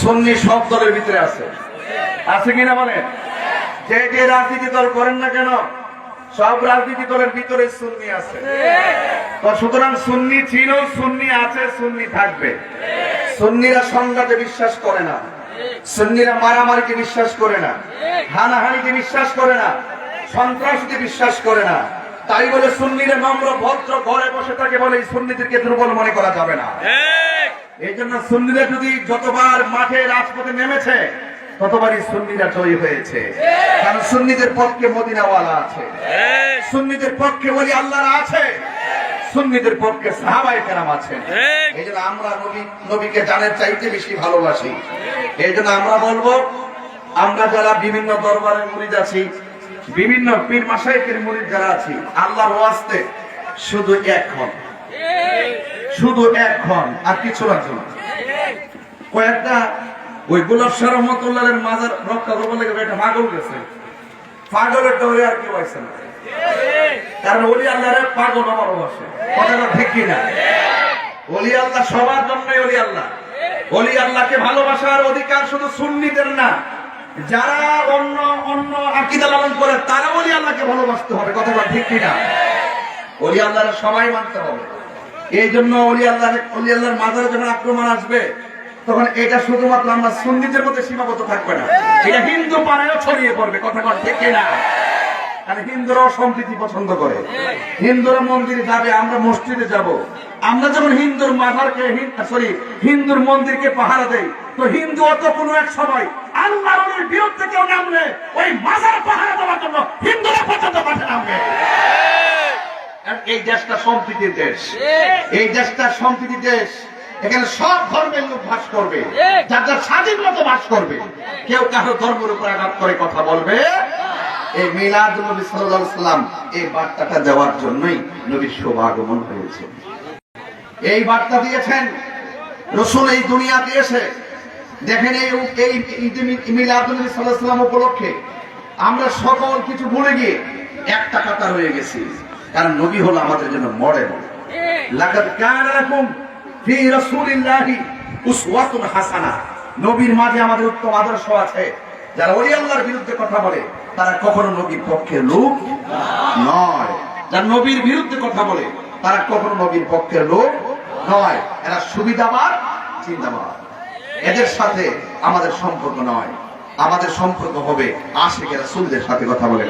সুন্নি সব দলের ভিতরে আছে। আছে কিনা বলে যে যে রাজনীতি দল করেন না কেন, সব রাজনীতি দলের ভিতরে সুন্নি আছে। তো সুতরাং সুন্নি ছিল, সুন্নি আছে, সুন্নি থাকবে। সুন্নিরা সংঘাতে বিশ্বাস করে না। সুন্নিরা মারামারিকে বিশ্বাস করে না। হানাহানিকে বিশ্বাস করে না। সন্ত্রাসকে বিশ্বাস করে না। তাই বলে সুন্নিরা নম্র, ভদ্র, ঘরে বসে থাকে বলে এই সুন্নিদেরকে দুর্বল মনে করা যাবে না। এই জন্য সুন্নিরা যদি যতবার মাঠে রাজপথে নেমেছে ততবারই সুন্নিরা জয়ী হয়েছে। কারণ সুন্নিদের পক্ষে মদিনাওয়ালা আছে। সুন্নিদের পক্ষে বলি আল্লাহ আছে। সুন্নিদের পক্ষে সাহাবাই কেরাম আছেন এই জন্য আমরা নবী নবীকে জানের চাইতে বেশি ভালোবাসি। এই জন্য আমরা বলব আমরা যারা বিভিন্ন দরবারে মুরিদ আছি বিভিন্ন পীর মাসাইকের মুরিদ যারা আছি আল্লাহর ওয়াস্তে শুধু এখন শুধু এক এখন আর কিছু লাগবে না। কয়েকটা ওই গোলাপ শাহ রহমতুল্লাহের মাজার রক্ষা করব লেগে একটা পাগল গেছে। পাগলের ডরে আর কেউ আসছে না। কারণ ওলি আল্লাহরে পাগল আমার বসে কথাটা ঠিক কিনা? ওলি আল্লাহ সবার জন্যই ওলি আল্লাহ। ওলি আল্লাহকে ভালোবাসার অধিকার শুধু সুন্নিদের না। যারা অন্য অন্য আকিদা লালন করে, তারা ওলি আল্লাহকে ভালোবাসতে হবে। কথাটা ঠিক কিনা? ওলি আল্লাহরে সবাই মানতে হবে। এই জন্য যখন আক্রমণ আসবে, তখন এটা শুধুমাত্র আমরা সুন্নিদের মধ্যে সীমাবদ্ধ থাকবে না। এটা হিন্দু পাড়ায়ও ছড়িয়ে পড়বে, কথা কন ঠিক না কারণ হিন্দুরাও সম্প্রীতি পছন্দ করে। হিন্দুরা মন্দিরে যাবে, আমরা মসজিদে যাব। আমরা যখন হিন্দুর সরি, হিন্দুর মন্দিরকে পাহারা দেই, তো হিন্দু অত কোনো এক সময় আল্লাহর বিরুদ্ধে কেউ নামলে ওই মাজার পাহারা দেওয়ার জন্য হিন্দুরা নামবে। এই দেশটা সম্প্রীতির দেশ। এই দেশটা সম্প্রীতির দেশ। এখানে সব ধর্মের লোক বাস করবে। যার যার স্বাধীন মতো বাস করবে। কেউ কারও ধর্মের উপর আঘাত করে কথা বলবে। এই মিলাদ নবী সাল্লাল্লাহু আলাইহি সাল্লাম এই বার্তাটা দেওয়ার জন্যই নবীর শুভ আগমন হয়েছে। এই বার্তা দিয়েছেন রসুল এই দুনিয়াতে এসে। দেখেন এই এই মিলাদ নবী সাল্লাল্লাহু আলাইহি সাল্লাম উপলক্ষে আমরা সকল কিছু ভুলে গিয়ে একটা কথা রয়ে গেছি। কারণ নবী হলো আমাদের জন্য মডেল লাকাদ কানা লাকুম ফি রাসূলিল্লাহি উসওয়াতুন হাসানা। নবীর মাঝে আমাদের উত্তম আদর্শ আছে। যারা আল্লাহর বিরুদ্ধে কথা বলে, তারা কখনো নবীর পক্ষে লোক নয়। নবীর বিরুদ্ধে কথা বলে, তারা কখনো নবীর পক্ষের লোক নয়। এরা সুবিধাবাদ চিন্তাবাদ এদের সাথে আমাদের সম্পর্ক নয়। আমাদের সম্পর্ক হবে আশেকেরা সুলদের সাথে কথা বলে।